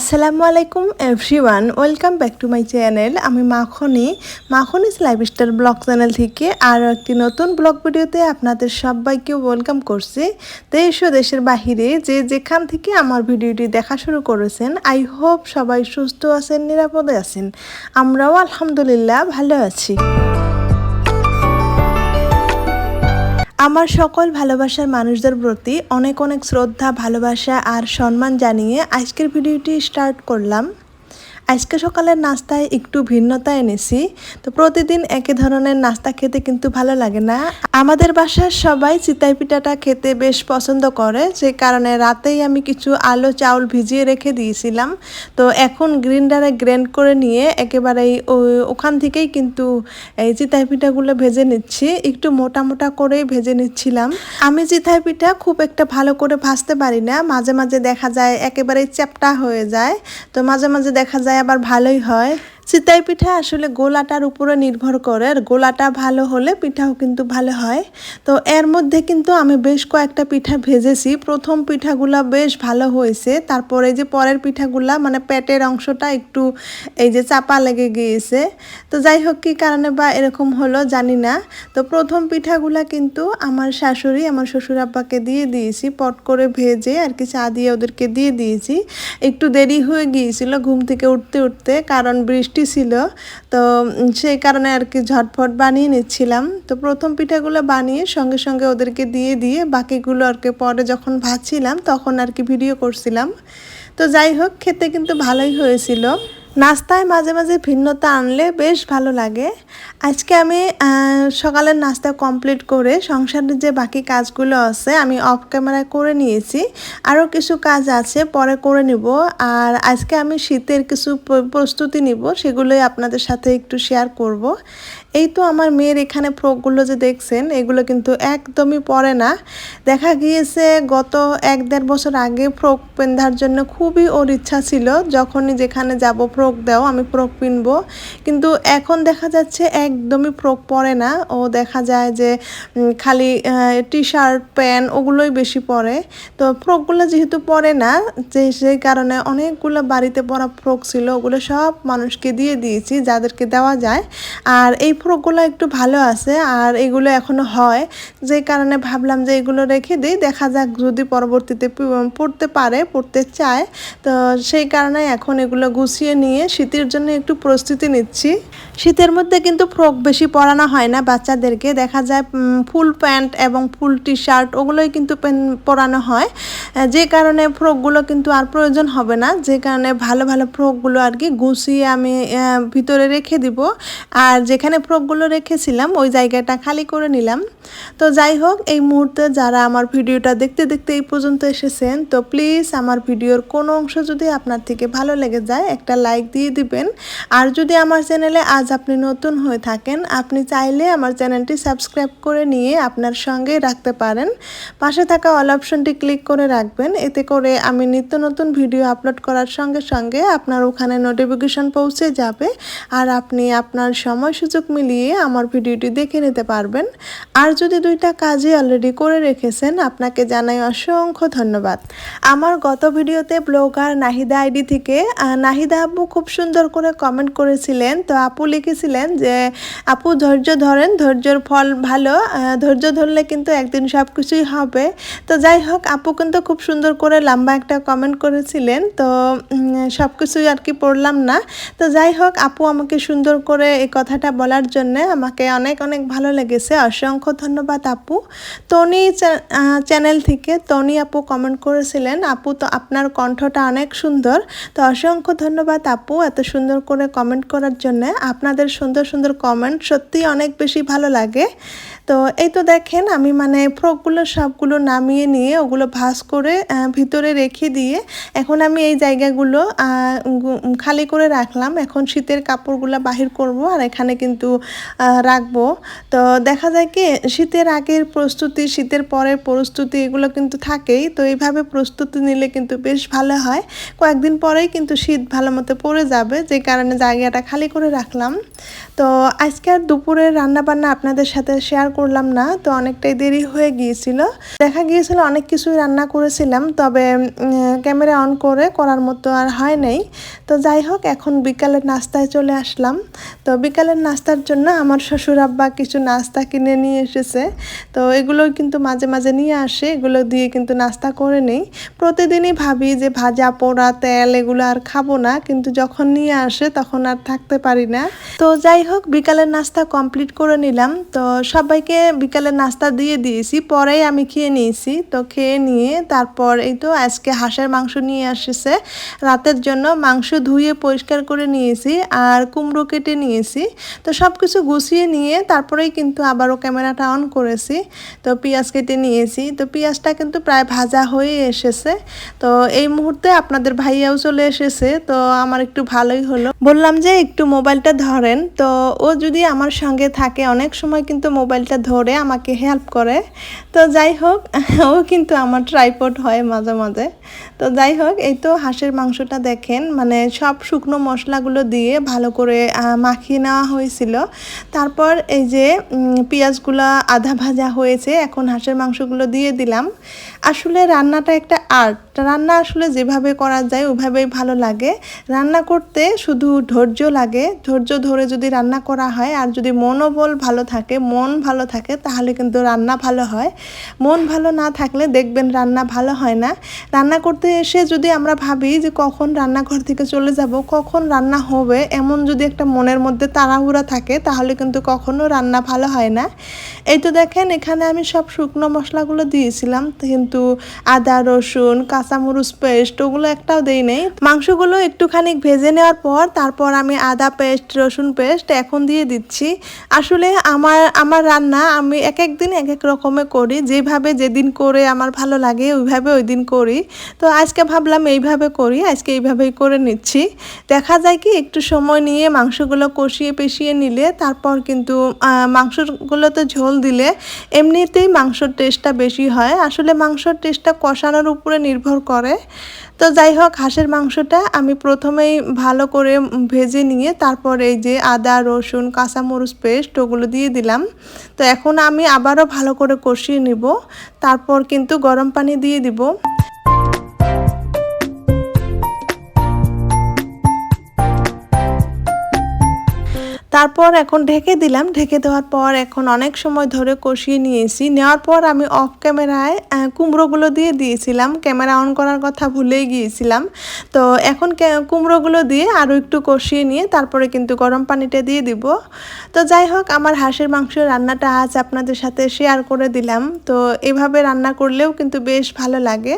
আসসালামু আলাইকুম everyone welcome back to my channel আমি মাখনি মাখনিস লাইফস্টাইল ব্লগ চ্যানেল থেকে আরও একটি নতুন ব্লগ ভিডিওতে আপনাদের সবাইকে ওয়েলকাম করছি। দেশ ও দেশের বাহিরে যে যেখান থেকে আমার ভিডিওটি দেখা শুরু করেছেন আই হোপ সবাই সুস্থ আছেন, নিরাপদে আছেন। আমরাও আলহামদুলিল্লাহ ভালো আছি। আমার সকল ভালোবাসার মানুষদের প্রতি অনেক অনেক শ্রদ্ধা, ভালোবাসা আর সম্মান জানিয়ে আজকের ভিডিওটি স্টার্ট করলাম। আজকে সকালের নাস্তায় একটু ভিন্নতা এনেছি। তো প্রতিদিন একই ধরনের নাস্তা খেতে কিন্তু ভালো লাগে না। আমাদের বাসার সবাই চিতাই পিঠাটা খেতে বেশ পছন্দ করে, যে কারণে রাতেই আমি কিছু আলো চাউল ভিজিয়ে রেখে দিয়েছিলাম। তো এখন গ্রিন্ডারে গ্রেন্ড করে নিয়ে একেবারেই ওখান থেকেই কিন্তু এই চিতাই পিঠাগুলো ভেজে নিচ্ছি। একটু মোটা মোটা করেই ভেজে নিচ্ছিলাম। আমি চিতাই পিঠা খুব একটা ভালো করে ভাজতে পারি না। মাঝে মাঝে দেখা যায় একেবারেই চ্যাপটা হয়ে যায়। তো মাঝে মাঝে দেখা যায় আবার ভালোই হয়। চিতাই পিঠা আসলে গোলাটার উপরে নির্ভর করে, আর গোলাটা ভালো হলে পিঠাও কিন্তু ভালো হয়। তো এর মধ্যে কিন্তু আমি বেশ কয়েকটা পিঠা ভেজেছি। প্রথম পিঠাগুলা বেশ ভালো হয়েছে, তারপরে যে পরের পিঠাগুলা মানে পেটের অংশটা একটু এই যে চাপা লেগে গিয়েছে। তো যাই হোক, কী কারণে বা এরকম হলো জানি না। তো প্রথম পিঠাগুলা কিন্তু আমার শাশুড়ি, আমার শ্বশুর আব্বাকে দিয়ে দিয়েছি, পট করে ভেজে আর কি চা দিয়ে ওদেরকে দিয়ে দিয়েছি। একটু দেরি হয়ে গিয়েছিল ঘুম থেকে উঠতে উঠতে, কারণ বৃষ্টি বৃষ্টি ছিল। তো সেই কারণে আর কি ঝটফট বানিয়ে নিচ্ছিলাম। তো প্রথম পিঠাগুলো বানিয়ে সঙ্গে সঙ্গে ওদেরকে দিয়ে দিয়ে বাকিগুলো আর কি পরে যখন ভাজছিলাম তখন আর কি ভিডিও করছিলাম। তো যাই হোক, খেতে কিন্তু ভালোই হয়েছিল। নাস্তায় মাঝে মাঝে ভিন্নতা আনলে বেশ ভালো লাগে। আজকে আমি সকালের নাস্তা কমপ্লিট করে সংসারের যে বাকি কাজগুলো আছে আমি অফ ক্যামেরায় করে নিয়েছি। আরও কিছু কাজ আছে, পরে করে নিব। আর আজকে আমি শীতের কিছু প্রস্তুতি নিব, সেগুলোই আপনাদের সাথে একটু শেয়ার করব। এই তো আমার মেয়ের এখানে ফ্রকগুলো যে দেখছেন, এগুলো কিন্তু একদমই পরে না। দেখা গিয়েছে গত এক দেড় বছর আগে ফ্রক পেন্ধার জন্য খুবই ওর ইচ্ছা ছিল, যখনই যেখানে যাব ফ্রক দাও, আমি ফ্রক পিনবো। কিন্তু এখন দেখা যাচ্ছে একদমই ফ্রক পরে না। ও দেখা যায় যে খালি টি শার্ট প্যান্ট ওগুলোই বেশি পরে। তো ফ্রকগুলো যেহেতু পরে না, যে, সেই কারণে অনেকগুলো বাড়িতে পরা ফ্রক ছিল, ওগুলো সব মানুষকে দিয়ে দিয়েছি, যাদেরকে দেওয়া যায়। আর এই ফ্রকগুলো একটু ভালো আছে আর এগুলো এখনও হয়। যে কারণে ভাবলাম যে এগুলো রেখে দিই। দেখা যাক যদি পরবর্তীতে পড়তে পারে, পড়তে চায়। তো সেই কারণে এখন এগুলো গুছিয়ে নিয়ে শীতের জন্য একটু প্রস্তুতি নিচ্ছি। শীতের মধ্যে কিন্তু ফ্রক বেশি পরানো হয় না বাচ্চাদেরকে। দেখা যায় ফুল প্যান্ট এবং ফুল টি শার্ট ওগুলোই কিন্তু পরানো হয়। যে কারণে ফ্রকগুলো কিন্তু আর প্রয়োজন হবে না। যে কারণে ভালো ভালো ফ্রকগুলো আর কি গুছিয়ে আমি ভিতরে রেখে দিব। আর যেখানে ফ্রকগুলো রেখেছিলাম, ওই জায়গাটা খালি করে নিলাম। তো যাই হোক, এই মুহূর্তে যারা আমার ভিডিওটা দেখতে দেখতে এই পর্যন্ত এসেছেন, তো প্লিজ আমার ভিডিওর কোনো অংশ যদি আপনার থেকে ভালো লেগে যায়, একটা লাইক দিয়ে দিবেন। আর যদি আমার চ্যানেলে আজ আপনি নতুন হয়ে থাকেন, আপনি চাইলে আমার চ্যানেলটি সাবস্ক্রাইব করে নিয়ে আপনার সঙ্গেই রাখতে পারেন। পাশে থাকা অল অপশনটি ক্লিক করে রাখবেন, এতে করে আমি নিত্য নতুন ভিডিও আপলোড করার সঙ্গে সঙ্গে আপনার ওখানে নোটিফিকেশন পৌঁছে যাবে। আর আপনি আপনার সময় সুযোগ মিলিয়ে আমার ভিডিওটি দেখে নিতে পারবেন। আর যদি দুইটা কাজই অলরেডি করে রেখেছেন, আপনাকে জানাই অসংখ্য ধন্যবাদ। আমার গত ভিডিওতে ব্লগার নাহিদা আইডি থেকে নাহিদা আপু খুব সুন্দর করে কমেন্ট করেছিলেন। তো আপু লিখেছিলেন যে, আপু, ধৈর্য ধরেন, ধৈর্যর ফল ভালো ধৈর্য ধরলে কিন্তু একদিন সব কিছুই হবে। তো যাই হোক, আপু কিন্তু খুব সুন্দর করে লম্বা একটা কমেন্ট করেছিলেন। তো সব কিছুই আর কি পড়লাম না। তো যাই হোক, আপু আমাকে সুন্দর করে এই কথাটা বলার জন্য আমাকে অনেক অনেক ভালো লেগেছে। অসংখ্য ধন্যবাদ আপু। তনি চ্যানেল থেকে তনি আপু কমেন্ট করেছিলেন, আপু, তো আপনার কণ্ঠটা অনেক সুন্দর। তো অসংখ্য ধন্যবাদ আপু এত সুন্দর করে কমেন্ট করার জন্য। আপনাদের সুন্দর সুন্দর কমেন্ট সত্যি অনেক বেশি ভালো লাগে। তো এই তো দেখেন আমি মানে ফ্রকগুলো সবগুলো নামিয়ে নিয়ে ওগুলো ভাস করে ভিতরে রেখে দিয়ে এখন আমি এই জায়গাগুলো খালি করে রাখলাম। এখন শীতের কাপড়গুলো বাহির করব আর এখানে কিন্তু রাখব। তো দেখা যায় কি, শীতের আগের প্রস্তুতি, শীতের পরের প্রস্তুতি এগুলো কিন্তু থাকেই। তো এইভাবে প্রস্তুতি নিলে কিন্তু বেশ ভালো হয়। কয়েকদিন পরেই কিন্তু শীত ভালো মতো পড়ে যাবে, যে কারণে জায়গাটা খালি করে রাখলাম। তো আজকে আর দুপুরের রান্নাবান্না আপনাদের সাথে শেয়ার করলাম না, তো অনেকটাই দেরি হয়ে গিয়েছিল। দেখা গিয়েছিল অনেক কিছুই রান্না করেছিলাম, তবে ক্যামেরা অন করে করার মতো আর হয় নাই। তো যাই হোক, এখন বিকালের নাস্তায় চলে আসলাম। তো বিকালের নাস্তার জন্য আমার শ্বশুর আব্বা কিছু নাস্তা কিনে নিয়ে এসেছে। তো এগুলো কিন্তু মাঝে মাঝে নিয়ে আসে, এগুলো দিয়ে কিন্তু নাস্তা করে নেই। প্রতিদিনই ভাবি যে ভাজা, পোড়া, তেল এগুলো আর খাব না, কিন্তু যখন নিয়ে আসে তখন আর থাকতে পারি না। তো যাই হোক, বিকালের নাস্তা কমপ্লিট করে নিলাম। তো সবাইকে বিকালের নাস্তা দিয়ে দিয়েছি, পরেই আমি খেয়ে নিয়েছি। তো খেয়ে নিয়ে তারপর এই তো আজকে হাঁসের মাংস নিয়ে আসছে। রাতের জন্য মাংস ধুয়ে পরিষ্কার করে নিয়েছি আর কুমড়ো কেটে নিয়েছি। তো সব কিছু গুছিয়ে নিয়ে তারপরেই কিন্তু আবারও ক্যামেরাটা অন করেছি। তো পেঁয়াজ কেটে নিয়েছি। তো পেঁয়াজটা কিন্তু প্রায় ভাজা হয়ে এসেছে। তো এই মুহূর্তে আপনাদের ভাইয়াও চলে এসেছে। তো আমার একটু ভালোই হলো। বললাম যে একটু মোবাইলটা ধরেন। তো ও যদি আমার সঙ্গে থাকে, অনেক সময় কিন্তু মোবাইলটা ধরে আমাকে হেল্প করে। তো যাই হোক, ও কিন্তু আমার ট্রাইপড হয় মাঝে মাঝে। তো যাই হোক, এই তো হাঁসের মাংসটা দেখেন মানে সব শুকনো মশলাগুলো দিয়ে ভালো করে মাখিয়ে নেওয়া হয়েছিল। তারপর এই যে পেঁয়াজগুলো আধা ভাজা হয়েছে, এখন হাঁসের মাংসগুলো দিয়ে দিলাম। আসলে রান্নাটা একটা আর্ট। রান্না আসলে যেভাবে করা যায় ওইভাবেই ভালো লাগে। রান্না করতে শুধু ধৈর্য লাগে। ধৈর্য ধরে যদি রান্না করা হয়, আর যদি মনোবল ভালো থাকে, মন ভালো থাকে, তাহলে কিন্তু রান্না ভালো হয়। মন ভালো না থাকলে দেখবেন রান্না ভালো হয় না। রান্না করতে এসে যদি আমরা ভাবি যে কখন রান্নাঘর থেকে চলে যাব, কখন রান্না হবে, এমন যদি একটা মনের মধ্যে তাড়াহুড়া থাকে, তাহলে কিন্তু কখনো রান্না ভালো হয় না। এই তো দেখেন, এখানে আমি সব শুকনো মশলাগুলো দিয়েছিলাম, কিন্তু আদা, রসুন, কাঁচামরিচ, পেস্ট ওগুলো একটাও দেই নেই। মাংসগুলো একটুখানি ভেজে নেওয়ার পর, তারপর আমি আদা পেস্ট, রসুন পেস্ট এখন দিয়ে দিচ্ছি। আসলে আমার আমার রান্না আমি এক এক দিন এক এক রকমের করি, যেভাবে যেদিন করে আমার ভালো লাগে, ওইভাবে ওই দিন করি। তো আজকে ভাবলাম এইভাবে করি, আজকে এইভাবেই করে নিচ্ছি। দেখা যায় কি, একটু সময় নিয়ে মাংসগুলো কষিয়ে পেশিয়ে নিলে, তারপর কিন্তু মাংসগুলোতে ঝোল দিলে এমনিতেই মাংসর টেস্টটা বেশি হয়। আসলে মাংসর টেস্টটা কষানোর উপরে নির্ভর করে। তো যাই হোক, হাঁসের মাংসটা আমি প্রথমেই ভালো করে ভেজে নিয়ে, তারপর এই যে আদা, রসুন, কাঁচামরিচ পেস্ট, ওগুলো দিয়ে দিলাম। তো এখন আমি আবারও ভালো করে কষিয়ে নিব। তারপর কিন্তু গরম পানি দিয়ে দিব। তারপর এখন ঢেকে দিলাম। ঢেকে দেওয়ার পর এখন অনেক সময় ধরে কষিয়ে নিয়েছি। নেওয়ার পর আমি অফ ক্যামেরায় কুমড়োগুলো দিয়ে দিয়েছিলাম। ক্যামেরা অন করার কথা ভুলেই গিয়েছিলাম। তো এখন কুমড়োগুলো দিয়ে আরও একটু কষিয়ে নিয়ে তারপরে কিন্তু গরম পানিটা দিয়ে দিব। তো যাই হোক, আমার হাঁসের মাংস রান্নাটা আজ আপনাদের সাথে শেয়ার করে দিলাম। তো এভাবে রান্না করলেও কিন্তু বেশ ভালো লাগে।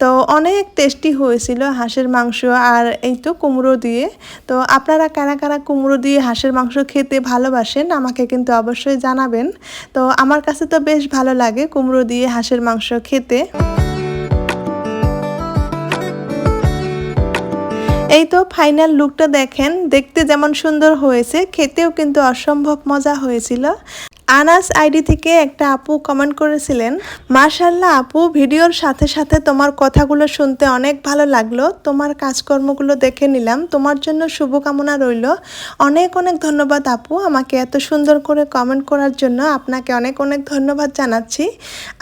তো অনেক টেস্টি হয়েছিল হাঁসের মাংস আর এই তো কুমড়ো দিয়ে। তো আপনারা কারা কারা কুমড়ো দিয়ে হাঁসের মাংস খেতে ভালোবাসেন, আমাকে কিন্তু অবশ্যই জানাবেন। তো আমার কাছে তো বেশ ভালো লাগে কুমড়ো দিয়ে হাঁসের মাংস খেতে। এই তো ফাইনাল লুকটা দেখেন, দেখতে যেমন সুন্দর হয়েছে, খেতেও কিন্তু অসম্ভব মজা হয়েছিল। আনাস আইডি থেকে একটা আপু কমেন্ট করেছিলেন মার্শাল্লাহ আপু, ভিডিওর সাথে সাথে তোমার কথাগুলো শুনতে অনেক ভালো লাগল। তোমার কাজকর্মগুলো দেখে নিলাম। তোমার জন্য শুভকামনা রইল। অনেক অনেক ধন্যবাদ আপু আমাকে এত সুন্দর করে কমেন্ট করার জন্য। আপনাকে অনেক অনেক ধন্যবাদ জানাচ্ছি।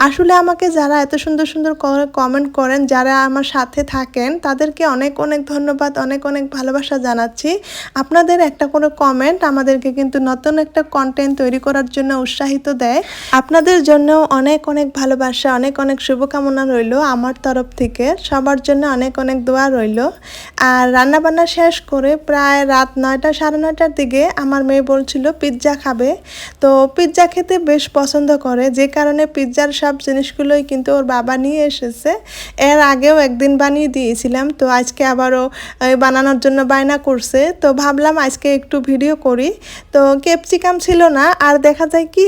আসলে আমাকে যারা এত সুন্দর সুন্দর করে কমেন্ট করেন, যারা আমার সাথে থাকেন, তাদেরকে অনেক অনেক ধন্যবাদ, অনেক অনেক ভালোবাসা জানাচ্ছি। আপনাদের একটা করে কমেন্ট আমাদেরকে কিন্তু নতুন একটা কন্টেন্ট তৈরি করার জন্য উৎসাহিত দেয়। আপনাদের জন্য অনেক অনেক ভালোবাসা, অনেক অনেক শুভকামনা রইল আমার তরফ থেকে। সবার জন্য অনেক অনেক দোয়া রইল। আর রান্নাবান্না শেষ করে প্রায় রাত নয়টা, সাড়ে নয়টার দিকে আমার মেয়ে বলছিল, পিৎজা খাবে। তো পিৎজা খেতে বেশ পছন্দ করে। যে কারণে পিৎজার সব জিনিসগুলোই কিন্তু ওর বাবা নিয়ে এসেছে। এর আগেও একদিন বানিয়ে দিয়েছিলাম। তো আজকে আবারও বানানোর জন্য বায়না করছে। তো ভাবলাম আজকে একটু ভিডিও করি। তো ক্যাপসিকাম ছিল না। আর দেখা যায় কি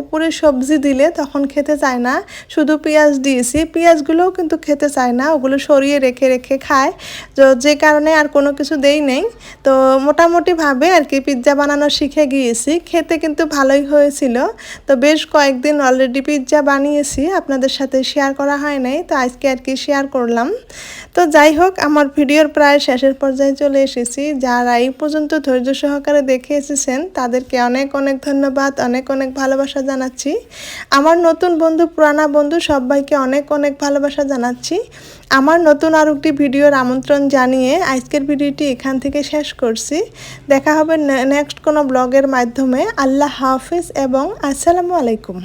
উপরে সবজি দিলে তখন খেতে চায় না। শুধু পেঁয়াজ দিয়েছি। পেঁয়াজগুলোও কিন্তু খেতে চায় না। ওগুলো সরিয়ে রেখে রেখে খায়। তো যে কারণে আর কোনো কিছু দেই নেই। তো মোটামুটিভাবে আর কি পিৎজা বানানো শিখে গিয়েছি। খেতে কিন্তু ভালোই হয়েছিল। তো বেশ কয়েকদিন অলরেডি পিৎজা বানিয়েছি। আপনাদের সাথে শেয়ার করা হয় নাই। তো আজকে আর কি শেয়ার করলাম। তো যাই হোক, আমার ভিডিওর প্রায় শেষের পর্যায়ে চলে এসেছি। যারা এই পর্যন্ত ধৈর্য সহকারে দেখে এসেছেন, তাদেরকে অনেক অনেক ধন্যবাদ। অনেক অনেক ভালোবাসা জানাচ্ছি। আমার নতুন বন্ধু, পুরানা বন্ধু সবাইকে অনেক অনেক ভালোবাসা জানাচ্ছি। আমার নতুন আর একটি ভিডিওর আমন্ত্রণ জানিয়ে আজকের ভিডিওটি এখান থেকে শেষ করছি। দেখা হবে নেক্সট কোনো ব্লগের মাধ্যমে। আল্লাহ হাফিজ এবং আসসালামু আলাইকুম।